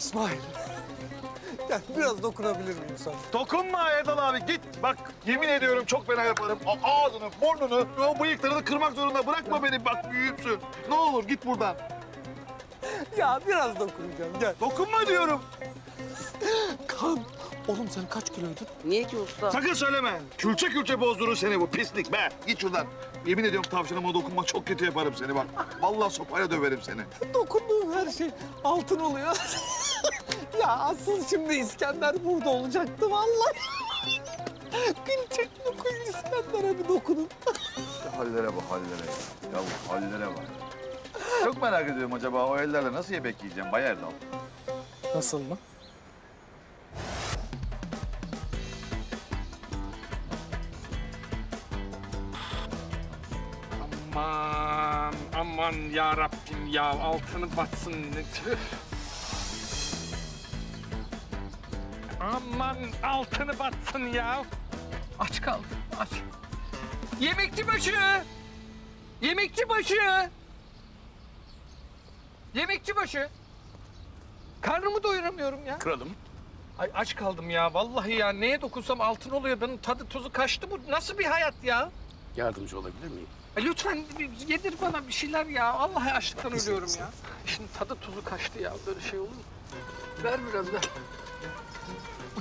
İsmail. Gel biraz dokunabilir miyim sana? Dokunma Erdal abi git. Bak yemin ediyorum çok fena yaparım. A- ağzını, burnunu, o bıyıklarını kırmak zorunda bırakma beni. Bak büyüksün. Ne olur git buradan. Ya biraz dokunacağım gel. Dokunma diyorum. Kan. Oğlum sen kaç kiloydun? Niye ki usta? Sakın söyleme. Külçe külçe bozdurur seni bu pislik be. Git şuradan. Yemin ediyorum tavşanıma dokunma çok kötü yaparım seni bak. Vallahi sopayla döverim seni. Dokunduğum her şey altın oluyor. asıl şimdi İskender burada olacaktı vallahi. Gülçek dokun İskender'e bir dokunun. Hallere bak hallere ya. Ya bu hallere bak. Çok merak ediyorum acaba o ellerle nasıl yemek yiyeceğim Bay Erdal? Nasıl mı? Aman, aman ya Rabbim ya altını batsın. Tüh. Aman altını batsın ya. Aç kaldım, aç. Yemekçi başı! Yemekçi başı! Yemekçi başı! Karnımı doyuramıyorum ya. Kralım. Ay aç kaldım ya. Vallahi ya neye dokunsam altın oluyor. Benim tadı tuzu kaçtı. Bu nasıl bir hayat ya? Yardımcı olabilir miyim? E, Lütfen yedir bana bir şeyler ya. Vallahi açlıktan ölüyorum ya. Şimdi tadı tuzu kaçtı ya. Böyle şey olur mu? Ver biraz ver.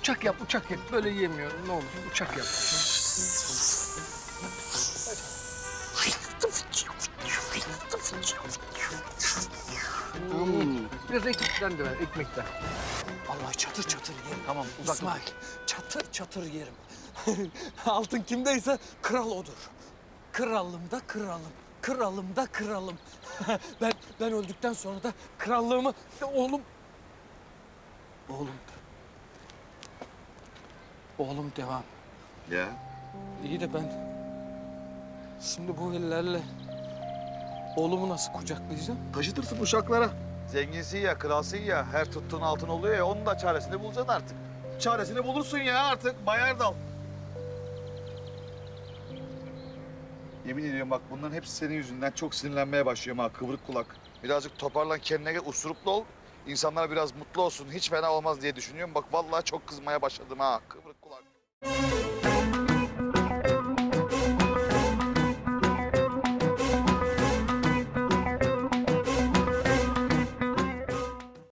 Uçak yap, uçak yap. Böyle yiyemiyorum. Ne olur uçak yap. Hmm. Biraz ekmekten de ver, ekmekten. Vallahi çatır çatır yerim. Tamam, uzak İsmail, çatır çatır yerim. Altın kimdeyse kral odur. Krallım da kralım. Kralım da kralım. ben ben öldükten sonra da krallığımı oğlum oğlum oğlum devam. Ya. İyi de ben şimdi bu ellerle oğlumu nasıl kucaklayacağım? Taşıtırsın uşaklara. Zenginsin ya, kralsın ya. Her tuttuğun altın oluyor ya. Onun da çaresini bulacaksın artık. Çaresini bulursun ya artık Bay Erdal. Yemin ediyorum bak bunların hepsi senin yüzünden çok sinirlenmeye başlıyorum ha kıvrık kulak. Birazcık toparlan kendine gel, usuruplu ol. İnsanlar biraz mutlu olsun. Hiç fena olmaz diye düşünüyorum. Bak vallahi çok kızmaya başladım ha kıvrık kulak.